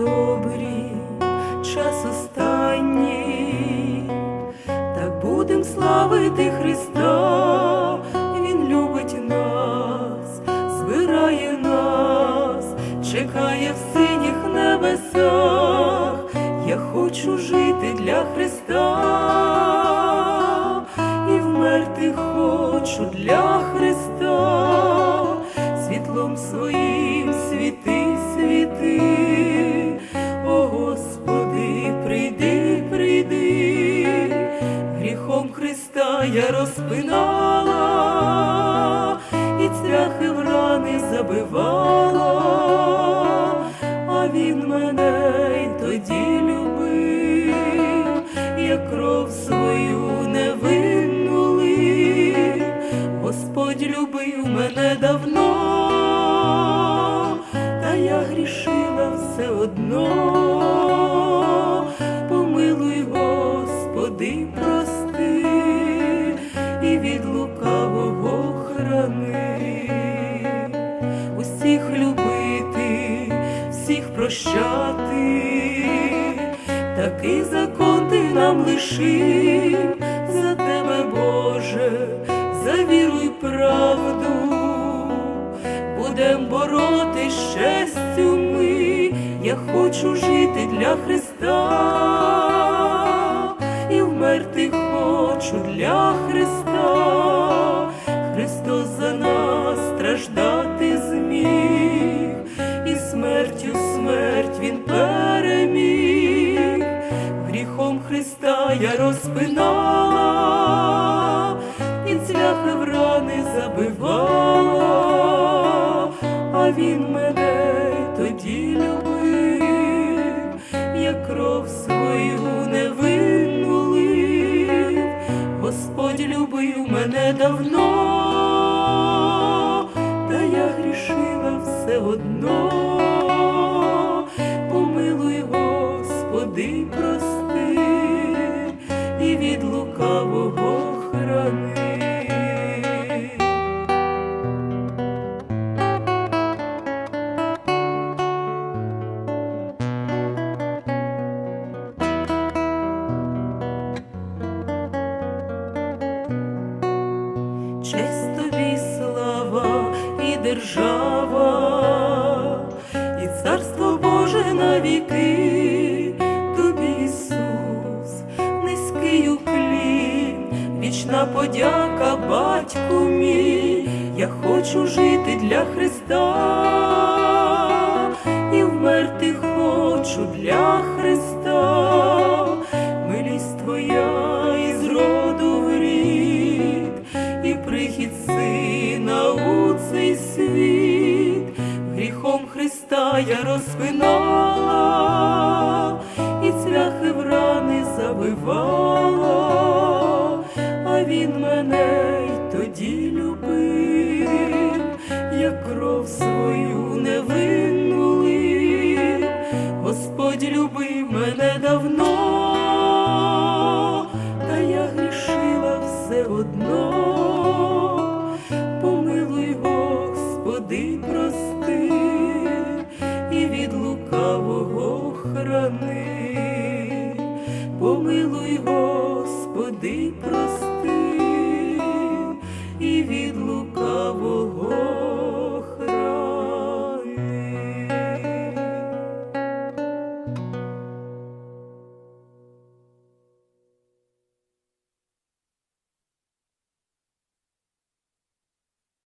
добрі, час останній, так будем славити Христа, Він любить нас, збирає нас, чекає в синіх небесах, я хочу жити для Христа і вмерти хочу для Христа, світлом своїм світи. Розпинала, і цвяхи в рани забивала, а Він мене й тоді любив, як кров свою невинну лив. Господь любив мене давно, та я грішила все одно. Помилуй, Господи, прощати, такий закон ти нам лишив. За тебе, Боже, за віру й правду, будем бороти щастю ми, я хочу жити для Христа і вмерти хочу для Христа, я розпинала, і цвяхи в рани забивала, а Він мене тоді любив, як кров свою невинну лив, Господь любив мене давно, та я грішила все одно. Лукавого храни. Честь тобі слава і держава, і царство Боже навіки, вічна подяка, батьку мій, я хочу жити для Христа і вмерти хочу для Христа, милість Твоя із роду в рід, і прихід сина у цей світ, гріхом Христа я розпинала, одно. Помилуй, Господи, прости і від лукавого храни. Помилуй.